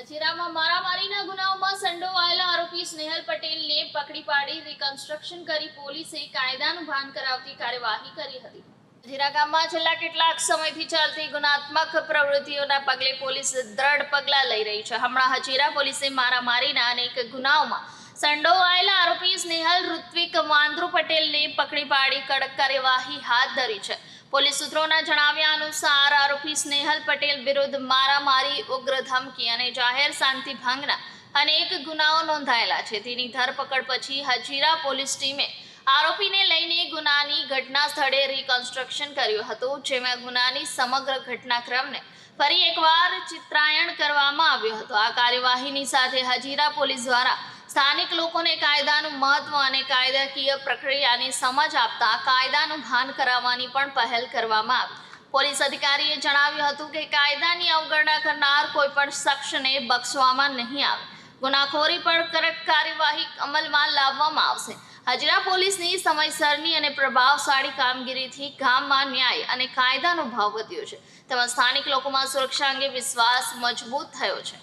હજીરામાં મારામારીના ગુનાઓમાં સંડોવાયેલા આરોપી સ્નેહલ પટેલને પકડી પાડી રિકન્સ્ટ્રક્શન કરી પોલીસે કાયદાનું ભાન કરાવતી કાર્યવાહી કરી હતી. હજીરા ગામમાં છેલ્લા કેટલાક સમયથી ચાલતી ગુનાત્મક પ્રવૃત્તિઓના પગલે પોલીસ દ્રઢ પગલાં લઈ રહી છે. હમણાં હજીરા પોલીસે મારામારીના અનેક ગુનાઓમાં સંડોવાયેલા આરોપી સ્નેહલ ઋત્વિક વાંદ્રુ પટેલને પકડી પાડી કડક કાર્યવાહી હાથ ધરી છે. પોલીસ સૂત્રોના જણાવ્યા અનુસાર આરોપી સ્નેહલ પટેલ વિરુદ્ધ મારામારી ઉગ્ર ધમકી અને જાહેર શાંતિ ભંગના અનેક ગુનાઓ નોંધાયેલા છે. તેની ધરપકડ પછી હજીરા પોલીસ ટીમે આરોપીને લઈને ગુનાની ઘટના સ્થળે રિકન્સ્ટ્રક્શન કર્યું હતું, જેમાં ગુનાની સમગ્ર ઘટનાક્રમને ફરી એકવાર ચિત્રાયણ કરવામાં આવ્યું હતું. આ કાર્યવાહીની સાથે હજીરા પોલીસ દ્વારા સ્થાનિક લોકોને કાયદાનું મહત્વ અને કાયદાકીય પ્રક્રિયાની સમજ આપતા કાયદાનું ભાન કરાવવાની પણ પહેલ કરવામાં આવી. પોલીસ અધિકારીએ જણાવ્યું હતું કે કાયદાની અવગણના કરનાર કોઈ પણ શખ્સને બક્ષવામાં નહીં આવે. ગુનાખોરી પર કડક કાર્યવાહી અમલમાં લાવવામાં આવશે. હજીરા પોલીસની સમયસરની અને પ્રભાવશાળી કામગીરીથી ગામમાં ન્યાય અને કાયદાનો ભાવ વધ્યો છે. તેમાં સ્થાનિક લોકોમાં સુરક્ષા અંગે વિશ્વાસ મજબૂત થયો છે.